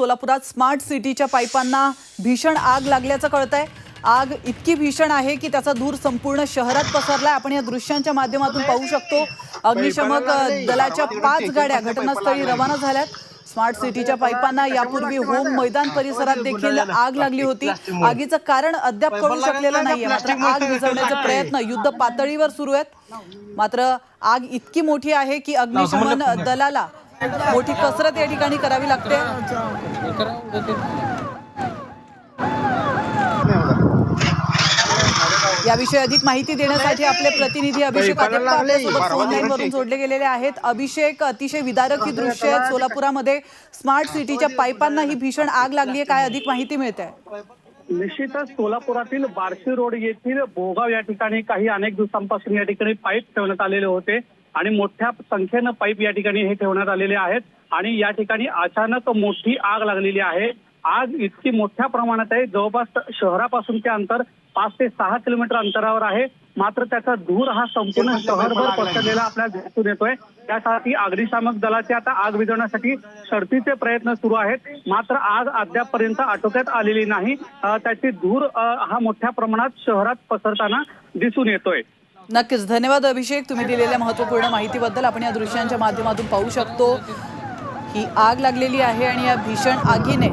सोलापुरात स्मार्ट सिटीच्या पाईपांना भीषण आग लागल्याचं कळत आहे आग इतकी भीषण आहे की त्याचा धूर संपूर्ण शहरात पसरलाय. आपण या दृश्यांच्या माध्यमातून पाहू शकतो. अग्निशमक दलाच्या पाच गाड्या घटनास्थळी रवाना झाल्यात. स्मार्ट सिटीच्या पाईपांना यापूर्वी होम मैदान परिसरात देखील आग लागली होती. आगीचं कारण अद्याप कळू शकलेलं नाहीये. मात्र आग विझवण्याचे प्रयत्न युद्ध पातळीवर सुरू आहेत. मात्र आग इतकी मोठी आहे की अग्निशमन दलाला मोठी कसरत या ठिकाणी करावी लागते. याविषयी अधिक माहिती देण्यासाठी आपले प्रतिनिधी अभिषेक वरून जोडले गेलेले आहेत. अभिषेक अतिशय विदारक ही दृश्य आहेत सोलापुरामध्ये स्मार्ट सिटीच्या पाईपांना ही भीषण आग लागली आहे. काय अधिक माहिती मिळते? निश्चितच सोलापुरातील बार्शी रोड येथील भोगाव या ठिकाणी काही अनेक दिवसांपासून या ठिकाणी पाईप ठेवण्यात आलेले होते. आणि मोठ्या संख्येनं पाईप या ठिकाणी हे ठेवण्यात आलेले आहेत. आणि या ठिकाणी अचानक मोठी आग लागलेली आहे. आग इतकी मोठ्या प्रमाणात आहे. जवळपास शहरापासून ते अंतर पाच ते सहा किलोमीटर अंतरावर आहे. मात्र त्याचा धूर हा संपूर्ण शहरभर पसरलेला आपल्याला दिसून येतोय. त्यासाठी अग्निशामक दलाचे आता आग विझवण्यासाठी शर्थीचे प्रयत्न सुरू आहेत. मात्र आग अद्यापपर्यंत आटोक्यात आलेली नाही. त्याची धूर हा मोठ्या प्रमाणात शहरात पसरताना दिसून येतोय. नक्कीच. धन्यवाद अभिषेक. तुम्ही दिलेल्या महत्त्वपूर्ण माहितीबद्दल आपण या दृश्यांच्या माध्यमातून पाहू शकतो. ही आग लागलेली आहे आणि या भीषण आगीने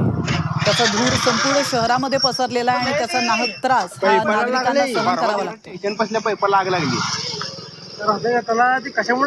त्याचा धूर संपूर्ण शहरामध्ये पसरलेला आहे आणि त्याचा नाहक त्रास हा नागरिकांना सहन करावा लागतो. किचन पासल्या पैपाला आग लागली. त्याला ती कशामुळे